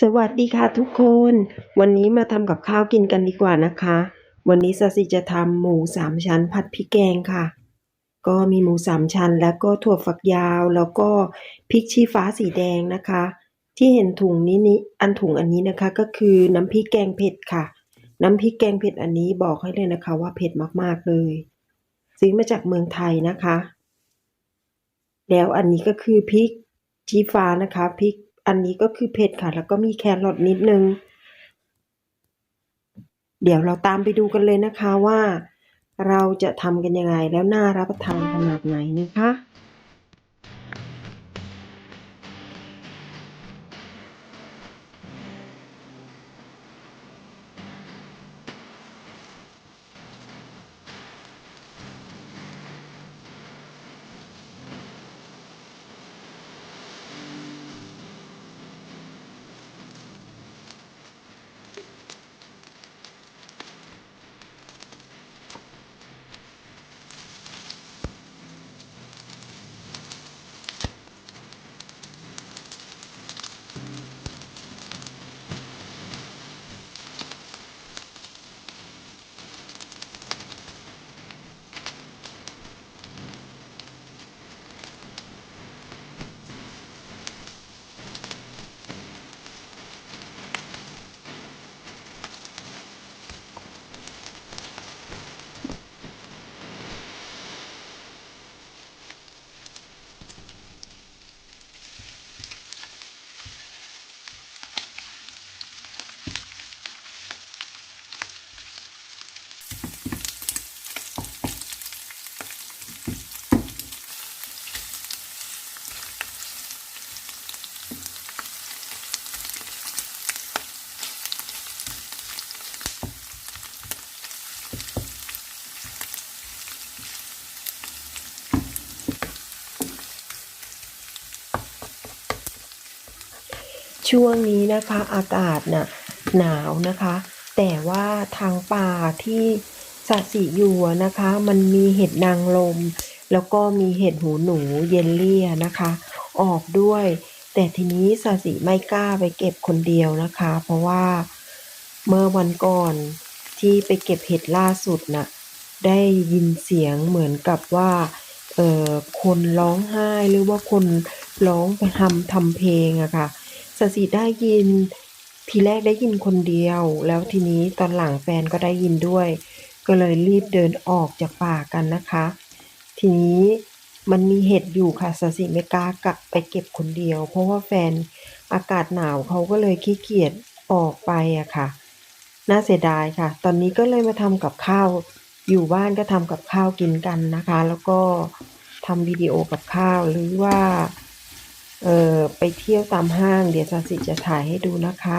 สวัสดีค่ะทุกคน วันนี้มาทำกับข้าวกินกันดีกว่านะคะ วันนี้ซาซิจะทำหมูสามชั้นผัดพริกแกงค่ะ ก็มีหมูสามชั้นแล้วก็ถั่วฝักยาวแล้วก็พริกชี้ฟ้าสีแดงนะคะ ที่เห็นถุงนี้นี้อันถุงอันนี้นะคะ ก็คือน้ำพริกแกงเผ็ดค่ะ น้ำพริกแกงเผ็ดอันนี้บอกให้เลยนะคะ ว่าเผ็ดมากๆเลยซื้อมาจากเมืองไทยนะคะ แล้วอันนี้ก็คือพริกชี้ฟ้านะคะพริก อันนี้ก็คือเผ็ดค่ะ แล้วก็มีแครอทนิดนึง เดี๋ยวเราตามไปดูกันเลยนะคะว่า เราจะทำกันยังไงแล้วน่ารับประทานขนาดไหนนะคะ ช่วงนี้นะคะอากาศน่ะหนาวนะคะ แต่ว่าทางป่าที่สะสิอยู่นะคะ มันมีเห็ดนางลม แล้วก็มีเห็ดหูหนูเยลลี่นะคะ ออกด้วย แต่ทีนี้สะสิไม่กล้าไปเก็บคนเดียวนะคะ เพราะว่าเมื่อวันก่อนที่ไปเก็บเห็ดล่าสุดน่ะได้ยินเสียงเหมือนกับว่าเอ่อคนร้องไห้หรือว่าคนร้องไปทำทำเพลงอะค่ะ สสิได้ยิน ทีแรกได้ยินคนเดียว แล้วทีนี้ตอนหลังแฟนก็ได้ยินด้วย ก็เลยรีบเดินออกจากป่ากันนะคะ ทีนี้มันมีเห็ดอยู่ค่ะสสิไม่กล้ากลับไปเก็บคนเดียว เพราะว่าแฟนอากาศหนาวเขาก็เลยขี้เกียจออกไปอะค่ะ น่าเสียดายค่ะ ตอนนี้ก็เลยมาทำกับข้าว อยู่บ้านก็ทำกับข้าวกินกันนะคะ แล้วก็ทำวิดีโอกับข้าวหรือว่า เอ่อไปเที่ยวตามห้างเดี๋ยวซาสิจะถ่ายให้ดูนะคะ